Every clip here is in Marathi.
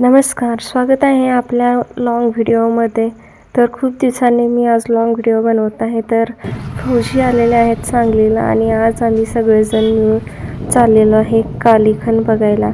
नमस्कार स्वागत आहे आपल्या लाँग व्हिडिओमध्ये तर खूप दिवसांनी मी आज लाँग व्हिडिओ बनवत आहे. तर फौजी आलेले आहेत सांगलीला आणि आज आम्ही सगळेजण मिळून चाललेलो आहे कालीखन बघायला.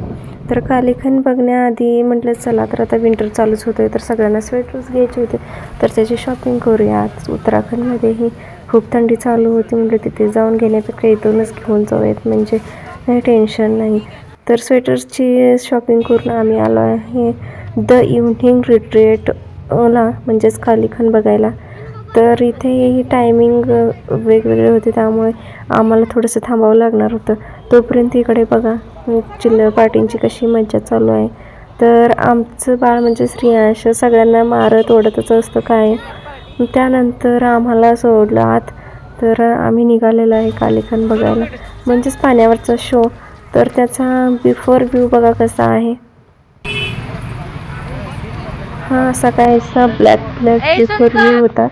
तर कालीखन बघण्याआधी म्हटलं चला तर आता विंटर चालूच होतं आहे तर सगळ्यांना स्वेटर्स घ्यायचे होते. तर त्याची शॉपिंग करूयात उत्तराखंडमध्येही खूप थंडी चालू होती म्हटलं तिथे जाऊन घेण्यापेक्षा इथूनच घेऊन जाऊयात. म्हणजे काही टेन्शन नाही. तर स्वेटर्सची शॉपिंग करून आम्ही आलो आहे. द इव्हनिंग रिट्रेट ला म्हणजेच खालीखान बघायला. तर इथे टायमिंग वेगवेगळे होते त्यामुळे आम्हाला थोडंसं थांबावं लागणार होतं. तोपर्यंत इकडे बघा चिल्लर पार्टींची कशी मज्जा चालू आहे. तर आमचं बाळ म्हणजे श्रियांश सगळ्यांना मारत ओढतच असतं काय. त्यानंतर आम्हाला सोडलं आत. तर आम्ही निघालेलो आहे कालीखन बघायला. म्हणजेच पाण्यावरचा शो तर त्याचा बिफोर व्ह्यू बघा कसा आहे. हा असा काय असा ब्लॅक ब्लॅक बिफोर व्ह्यू होता.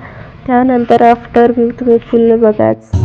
त्यानंतर आफ्टर व्ह्यू तुम्ही फुल बघाच.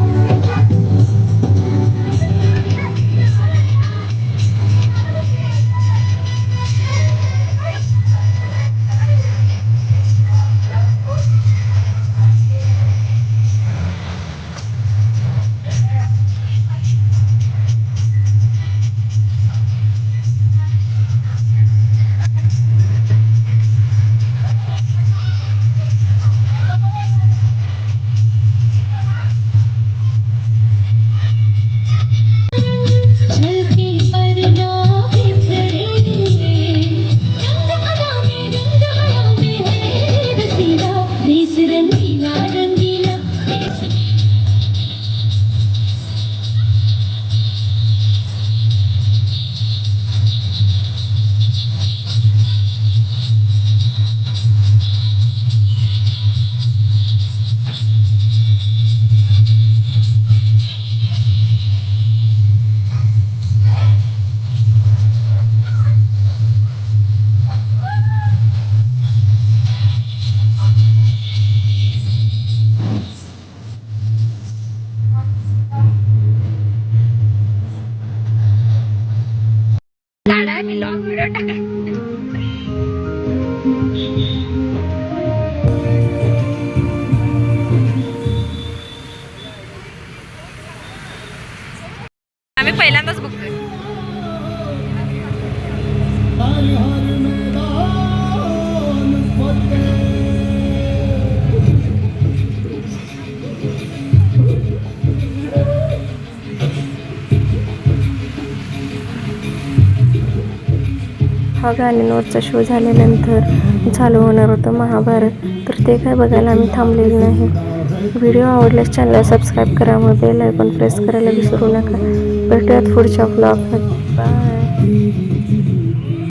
आम्ही पहिल्यांदाच बघतोय हा गाण्यांवरचा शो झाल्यानंतर चालू होणार होतं महाभारत. तर ते काय बघायला आम्ही थांबलेलो नाही. व्हिडिओ आवडल्यास चॅनलला सबस्क्राईब करा मग बेल आयकॉन प्रेस करायला विसरू नका. भेटूयात पुढच्या ब्लॉगमध्ये